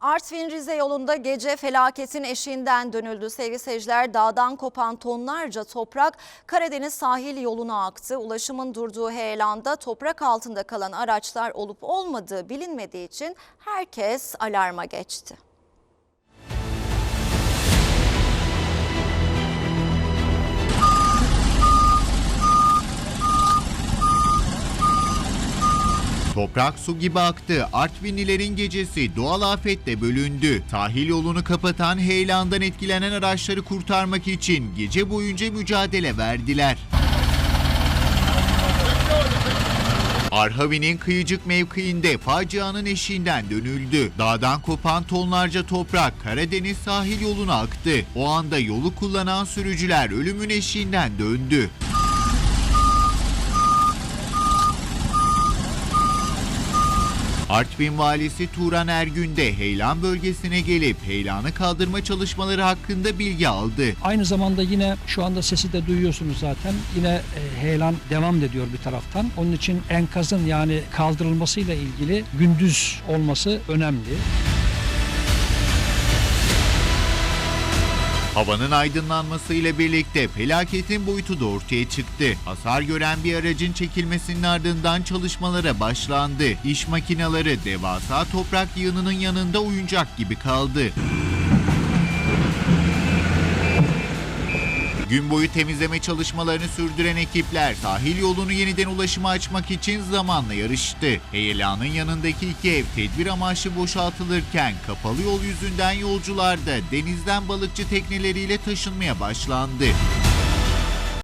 Artvin Rize yolunda gece felaketin eşiğinden dönüldü. Sevgili seyirciler dağdan kopan tonlarca toprak Karadeniz sahil yoluna aktı. Ulaşımın durduğu heyelanda toprak altında kalan araçlar olup olmadığı bilinmediği için herkes alarma geçti. Toprak su gibi aktı. Artvinlilerin gecesi doğal afetle bölündü. Sahil yolunu kapatan heyelandan etkilenen araçları kurtarmak için gece boyunca mücadele verdiler. Arhavi'nin kıyıcık mevkiinde facianın eşiğinden dönüldü. Dağdan kopan tonlarca toprak Karadeniz sahil yoluna aktı. O anda yolu kullanan sürücüler ölümün eşiğinden döndü. Artvin valisi Turan Ergün de Heylan bölgesine gelip heyelanı kaldırma çalışmaları hakkında bilgi aldı. Aynı zamanda yine şu anda sesi de duyuyorsunuz zaten. Yine e, heyelan devam ediyor bir taraftan. Onun için enkazın yani kaldırılmasıyla ilgili gündüz olması önemli. Havanın aydınlanmasıyla birlikte felaketin boyutu da ortaya çıktı. Hasar gören bir aracın çekilmesinin ardından çalışmalara başlandı. İş makineleri devasa toprak yığınının yanında oyuncak gibi kaldı. Gün boyu temizleme çalışmalarını sürdüren ekipler sahil yolunu yeniden ulaşıma açmak için zamanla yarıştı. Heyelanın yanındaki iki ev tedbir amaçlı boşaltılırken kapalı yol yüzünden yolcular da denizden balıkçı tekneleriyle taşınmaya başlandı.